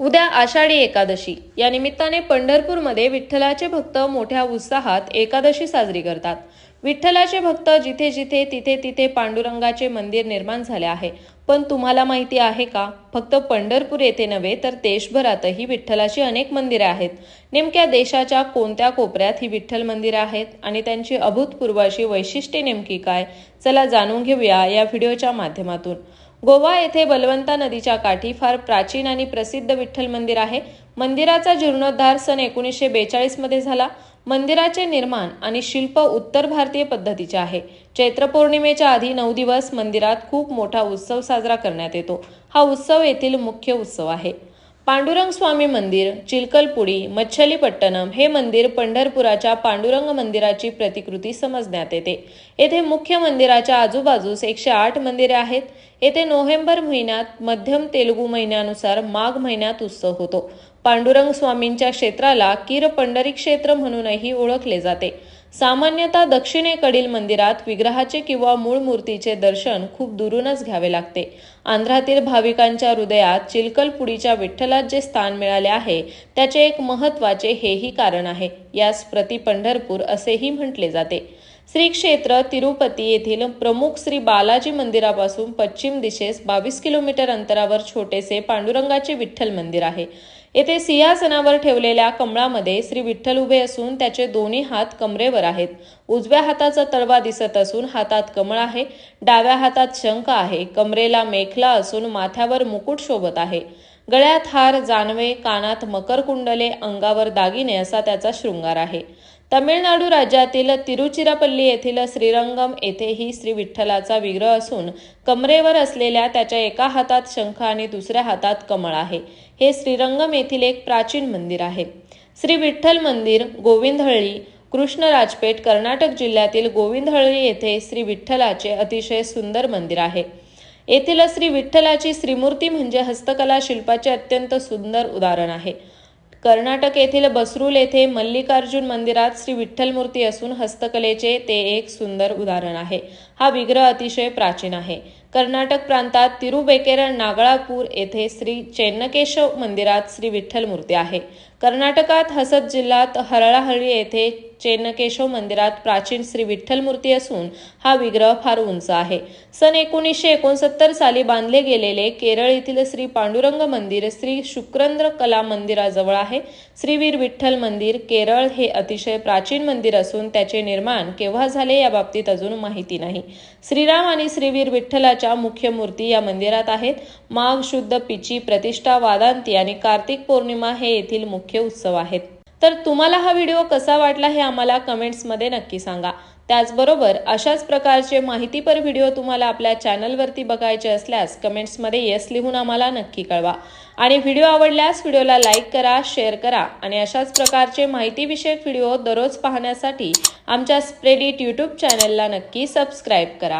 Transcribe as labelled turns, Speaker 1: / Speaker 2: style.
Speaker 1: उद्या आषाढी एकादशी. या निमित्ताने पंढरपूरमध्ये विठ्ठलाचे भक्त मोठ्या उत्साहात एकादशी साजरी करतात. विठ्ठलाचे भक्त जिथे जिथे तिथे तिथे पांडुरंगाचे मंदिर निर्माण झाले आहे. पण तुम्हाला माहिती आहे का? फक्त पंढरपूर येथे नव्हे तर देशभरातही विठ्ठलाची अनेक मंदिरे आहेत. नेमक्या देशाच्या कोणत्या कोपऱ्यात ही विठ्ठल मंदिरे आहेत आणि त्यांची अभूतपूर्व अशी वैशिष्ट्ये नेमकी काय? चला जाणून घेऊया या व्हिडिओच्या माध्यमातून. गोवा येथे बलवंता नदीच्या काठी फार प्राचीन आणि प्रसिद्ध विठ्ठल मंदिर आहे. मंदिराचा जीर्णोद्धार सन एकोणीसशे बेचाळीसमध्ये झाला. मंदिराचे निर्माण आणि शिल्प उत्तर भारतीय पद्धतीचे आहे. चैत्र पौर्णिमेच्या आधी नऊ दिवस मंदिरात खूप मोठा उत्सव साजरा करण्यात येतो. हा उत्सव येथील मुख्य उत्सव आहे. पांडुरंग स्वामी मंदिर चिलकलपुडी मच्छलीपट्टणम हे मंदिर पंढरपुराच्या पांडुरंग मंदिराची प्रतिकृती समजण्यात येते. येथे मुख्य मंदिराच्या आजूबाजूस एकशे आठ मंदिरे आहेत. येथे नोव्हेंबर महिन्यात मध्यम तेलुगू महिन्यानुसार माघ महिन्यात उत्सव होतो. पांडुरंग स्वामींच्या क्षेत्राला किर पंढरी क्षेत्र म्हणूनही ओळखले जाते. सामान्यतः दक्षिणेकडील मंदिरात विग्रहाचे किंवा मूळ मूर्तीचे दर्शन खूप दुरूनच घ्यावे लागते. आंध्रातील भाविकांच्या हृदयात चिलकलपुडीच्या विठ्ठलात जे स्थान मिळाले आहे त्याचे एक महत्त्वाचे हेही कारण आहे. यास प्रति पंढरपूर असेही म्हटले जाते. श्री क्षेत्र तिरुपती येथील प्रमुख श्री बालाजी मंदिरापासून पश्चिम दिशेस बावीस किलोमीटर अंतरावर छोटेसे पांडुरंगाचे विठ्ठल मंदिर आहे. येथे सिंहासनावर ठेवलेल्या कमळामध्ये श्री विठ्ठल उभे असून त्याचे दोन्ही हात कमरेवर आहेत. उजव्या हाताचा तळवा दिसत असून हातात कमळ आहे. डाव्या हातात शंख आहे. कमरेला मेखला असून माथ्यावर मुकुट शोभत आहे. गळ्यात हार जानवे कानात मकर कुंडले अंगावर दागिने असा त्याचा शृंगार आहे. तमिळनाडू राज्यातील तिरुचिरापल्ली येथील श्रीरंगम येथेही श्री विठ्ठलाचा विग्रह असून कमरेवर असलेल्या त्याच्या एका हातात शंख आणि दुसऱ्या हातात कमळ आहे. हे श्रीरंगम येथील एक प्राचीन मंदिर आहे. श्री विठ्ठल मंदिर कृष्ण राजपेठ कर्नाटक जिल्ह्यातील गोविंदहळी येथे श्री विठ्ठलाचे अतिशय सुंदर मंदिर आहे. येथील श्री विठ्ठलाची श्रीमूर्ती म्हणजे हस्तकला शिल्पाचे अत्यंत सुंदर उदाहरण आहे. कर्नाटक येथील बसरूल येथे मल्लिकार्जुन मंदिरात श्री विठ्ठल मूर्ती असून हस्तकलेचे ते एक सुंदर उदाहरण आहे. हा विग्रह अतिशय प्राचीन आहे. कर्नाटक प्रांतात तिरुबेकेर नागळापूर येथे श्री चेन्नकेशव मंदिरात श्री विठ्ठल मूर्ती आहे. कर्नाटकात हसत जिल्ह्यात हरळाहळी येथे चेन्नकेशव मंदिरात प्राचीन श्री विठ्ठल मूर्ती असून हा विग्रह फार उंच आहे. सन एकोणीसशे एकोणसत्तर साली बांधले गेलेले केरळ येथील श्री पांडुरंग मंदिर श्री शुक्रंद्र कला मंदिराजवळ आहे. श्रीवीर विठ्ठल मंदिर केरळ हे अतिशय प्राचीन मंदिर असून त्याचे निर्माण केव्हा झाले या बाबतीत अजून माहिती नाही. श्रीराम आणि श्रीवीर विठ्ठलाच्या मुख्य मूर्ती या मंदिरात आहेत. माघ शुद्ध पिची प्रतिष्ठा वादांती आणि कार्तिक पौर्णिमा हे येथील मुख्य उत्सव आहेत. तर तुम्हाला हा व्हिडिओ कसा वाटला हे आम्हाला कमेंट्समध्ये नक्की सांगा. त्याचबरोबर अशाच प्रकारचे माहितीपर व्हिडिओ तुम्हाला आपल्या चॅनलवरती बघायचे असल्यास कमेंट्समध्ये येस लिहून आम्हाला नक्की कळवा. आणि व्हिडिओ आवडल्यास व्हिडिओला लाईक करा शेअर करा आणि अशाच प्रकारचे माहितीविषयक व्हिडिओ दररोज पाहण्यासाठी आमच्या स्प्रेडिट यूट्यूब चॅनलला नक्की सबस्क्राईब करा.